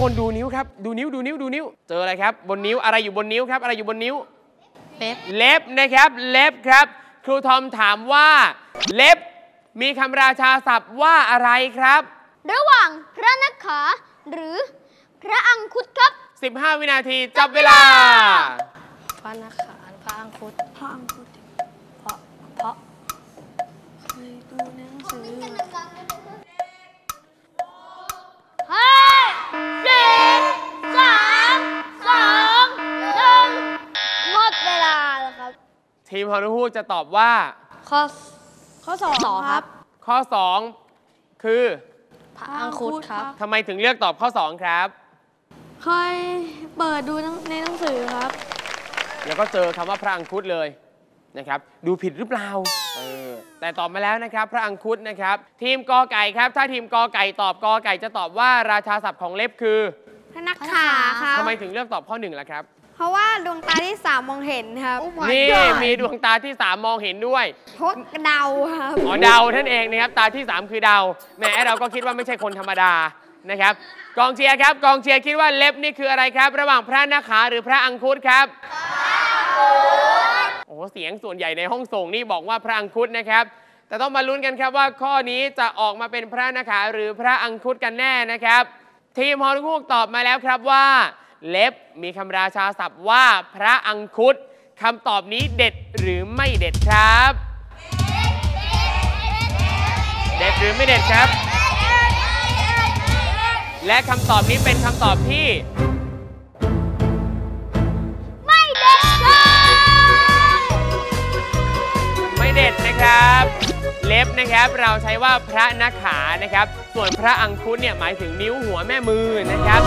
ดูนิ้วดูนิ้วดูนิ้ว เจออะไรครับ บนนิ้วอะไรอยู่บนนิ้วครับ อะไรอยู่บนนิ้ว เล็บ เล็บนะครับ เล็บครับ ครูทอมถามว่า เล็บ มีคำราชาศัพท์ว่าอะไรครับ ระหว่างพระนักขา หรือพระอังคุดครับ 15 วินาทีจับเวลา พระนาคาพระอังคุดพระอังคุดเพราะเพราะเคยดู ทีมฮอนุฮูกจะตอบว่า ข้อข้อสองครับข้อ 2 คือพระอังคุดครับ ทำไมถึงเลือกตอบข้อ 2 ครับ เคยเปิดดูในหนังสือครับ แล้วก็เจอคำว่าพระอังคุดเลยนะครับ ดูผิดหรือเปล่าเออแต่ตอบมาแล้วนะครับ พระอังคุดนะครับ ทีมกอไก่ครับ ถ้าทีมกอไก่ตอบกอไก่จะตอบว่าราชาศัพท์ของเล็บคือพระนักขาครับทำไมถึงเลือกตอบข้อหนึ่งล่ะครับ เพราะว่าดวงตาที่สามมองเห็นครับนี่มีดวงตาที่3มองเห็นด้วยพดเดาครับอ๋อเดาท่านเองนะครับตาที่3คือเดาแหมเราก็คิดว่าไม่ใช่คนธรรมดานะครับ กองเชียร์ครับ กองเชียร์คิดว่าเล็บนี่คืออะไรครับ ระหว่างพระนาคาหรือพระอังคุดครับโอ้โหเสียงส่วนใหญ่ในห้องส่งนี่บอกว่าพระอังคุดนะครับ แต่ต้องมาลุ้นกันครับว่าข้อนี้จะออกมาเป็นพระนาคาหรือพระอังคุดกันแน่นะครับ ทีมฮอลคูกตอบมาแล้วครับว่า เล็บ มีคำราชาศัพท์ว่าพระอังคุดคำตอบนี้เด็ดหรือไม่เด็ดครับ เด็ดหรือไม่เด็ดครับ และคำตอบนี้เป็นคำตอบที่ ไม่เด็ดเลยไม่เด็ดนะครับเล็บนะครับเราใช้ว่าพระนักขานะครับ ส่วนพระอังคุดเนี่ยหมายถึงนิ้วหัวแม่มือนะครับ